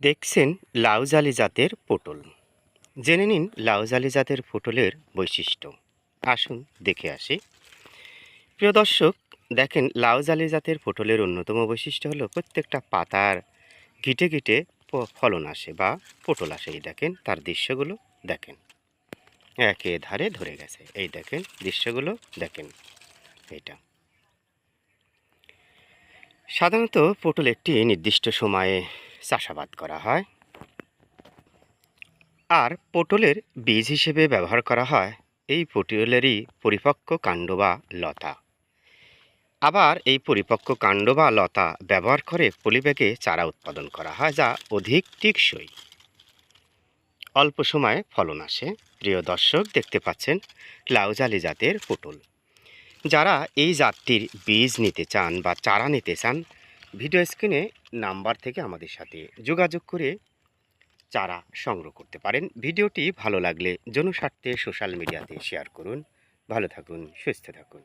দেখছেন লাউজালি জাতের পটল। জেনে নিন লাউজালি জাতের পটলের বৈশিষ্ট্য। আসুন দেখে আসি। প্রিয় দর্শক, দেখেন লাউজালি জাতের পটলের অন্যতম বৈশিষ্ট্য হলো প্রত্যেকটা পাতার গিটে গিটে ফলন আসে বা পটল আসে। এই দেখেন তার দৃশ্যগুলো দেখেন। একে ধারে ধরে গেছে। এই দেখেন দৃশ্যগুলো দেখেন। এটা। সাধারণত পটল একটি নির্দিষ্ট সময়ে চাষাবাদ করা হয়। আর পটলের বীজ হিসেবে ব্যবহার করা হয়। এই পটলেরই পরিপক্ক কাণ্ড বা লতা। আবার এই পরিপক্ক কাণ্ড বা লতা ব্যবহার করে পলিব্যাগে চারা উৎপাদন করা হয়, যা অধিক টিকসই। অল্প সময়ে ফলন আসে। প্রিয় দর্শক, দেখতে পাচ্ছেন লাউজালি জাতের পটল। যারা এই জাতটির বীজ নিতে চান বা চারা নিতে চান ভিডিও স্ক্রিনে নাম্বার থেকে আমাদের সাথে যোগাযোগ করে চারা সংগ্রহ করতে পারেন। ভিডিওটি ভালো লাগলে জনস্বার্থে সোশ্যাল মিডিয়াতে শেয়ার করুন। ভালো থাকুন, সুস্থ থাকুন।